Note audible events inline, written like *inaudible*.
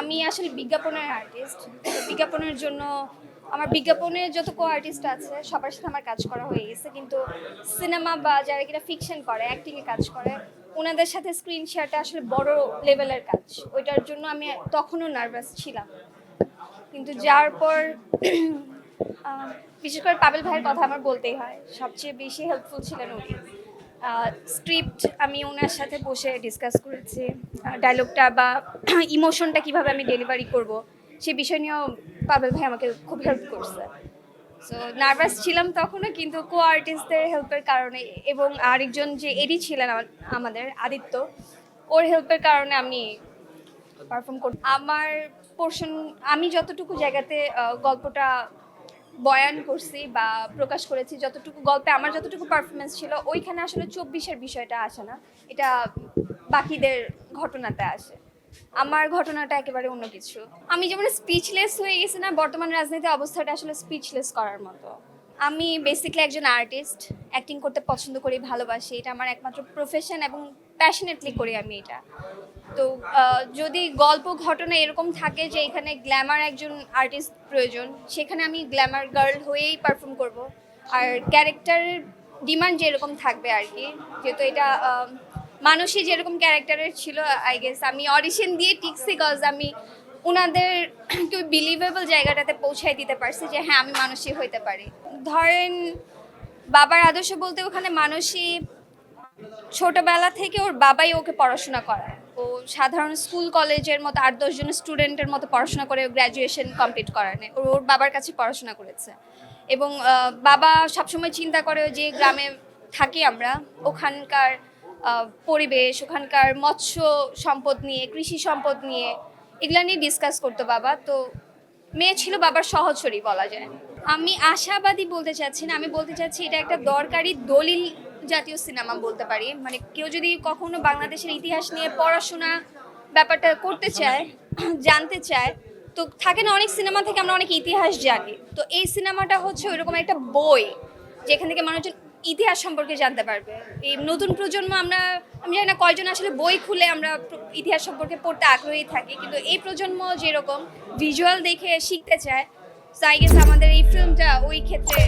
আমি আসলে বিজ্ঞাপনের আর্টিস্ট বিজ্ঞাপনের জন্য আমার বিজ্ঞাপনের যত কো আর্টিস্ট আছে, সবার সাথে আমার কাজ করা হয়ে গেছে। কিন্তু সিনেমা বা যারা কিনা ফিকশন করে অ্যাক্টিংয়ে কাজ করে ওনাদের সাথে স্ক্রিন শেয়ারটা আসলে বড় লেভেলের কাজ। ওইটার জন্য আমি তখনও নার্ভাস ছিলাম। কিন্তু যার পর বিশেষ করে পাবেল ভাইয়ের কথা আমার বলতেই হয়, সবচেয়ে বেশি হেল্পফুল ছিলেন উনি। স্ক্রিপ্ট আমি ওনার সাথে বসে ডিসকাস করেছি ডায়লগটা বা *clears throat* ইমোশনটা কীভাবে আমি ডেলিভারি করব, সে বিষয় নিয়েও পাবেল ভাই আমাকে খুব হেল্প করছে। সো নার্ভাস ছিলাম তখনও, কিন্তু কো আর্টিস্টদের হেল্পের কারণে এবং আরেকজন যে এডি ছিলেন আমাদের, আদিত্য, ওর হেল্পের কারণে আমি পারফর্ম কর আমার পোর্শন আমি যতটুকু জায়গাতে গল্পটা বয়ান করছি বা প্রকাশ করেছি, যতটুকু গল্পে আমার যতটুকু পারফরমেন্স ছিল, ওইখানে আসলে চব্বিশের বিষয়টা আসে না। এটা বাকিদের ঘটনাতে আসে। আমার ঘটনাটা একেবারে অন্য কিছু। আমি যেমন স্পিচলেস হয়ে গেছি না, বর্তমান রাজনীতি অবস্থাটা আসলে স্পিচলেস করার মতো। আমি বেসিক্যালি একজন আর্টিস্ট অ্যাক্টিং করতে পছন্দ করি, ভালোবাসি। এটা আমার একমাত্র প্রফেশন এবং প্যাশনেটলি করি আমি এটা। তো যদি গল্প, ঘটনা এরকম থাকে যে এখানে গ্ল্যামার একজন আর্টিস্ট প্রয়োজন, সেখানে আমি গ্ল্যামার গার্ল হয়েই পারফর্ম করব। আর ক্যারেক্টারের ডিমান্ড যেরকম থাকবে আর কি, যেহেতু এটা মানুষই যেরকম ক্যারেক্টারের ছিল আই গেস আমি অডিশন দিয়ে টিকছি কজ আমি ওনাদের একটু বিলিভেবল জায়গাটাতে পৌঁছায় দিতে পারছি যে হ্যাঁ আমি মানুষই হইতে পারি। ধরেন, বাবার আদর্শ বলতে ওখানে মানুষই ছোটবেলা থেকে ওর বাবাই ওকে পড়াশোনা করায়। ও সাধারণ স্কুল, কলেজের মতো আট দশজন স্টুডেন্টের মতো পড়াশোনা করে গ্র্যাজুয়েশন কমপ্লিট করানে ওর বাবার কাছে পড়াশোনা করেছে। এবং বাবা সবসময় চিন্তা করে যে গ্রামে থাকি আমরা, ওখানকার পরিবেশ, ওখানকার মৎস্য সম্পদ নিয়ে, কৃষি সম্পদ নিয়ে, এগুলো নিয়ে ডিসকাস করতো বাবা। তো মেয়ে ছিল বাবার সহচরী বলা যায়। আমি আশাবাদী বলতে চাচ্ছি না, আমি বলতে চাচ্ছি এটা একটা দরকারি দলিল জাতীয় সিনেমা বলতে পারি। মানে কেউ যদি কখনো বাংলাদেশের ইতিহাস নিয়ে পড়াশোনা ব্যাপারটা করতে চায়, জানতে চায়, তো থাকে না অনেক সিনেমা থেকে আমরা অনেক ইতিহাস জানি। তো এই সিনেমাটা হচ্ছে ওইরকম একটা বই যেখান থেকে মানুষজন ইতিহাস সম্পর্কে জানতে পারবে। এই নতুন প্রজন্ম আমরা, আমি জানি না কয়জন আসলে বই খুলে আমরা ইতিহাস সম্পর্কে পড়তে আগ্রহী থাকি, কিন্তু এই প্রজন্ম যেরকম ভিজুয়াল দেখে শিখতে চায় আই আমাদের এই ফিল্মটা ওই ক্ষেত্রে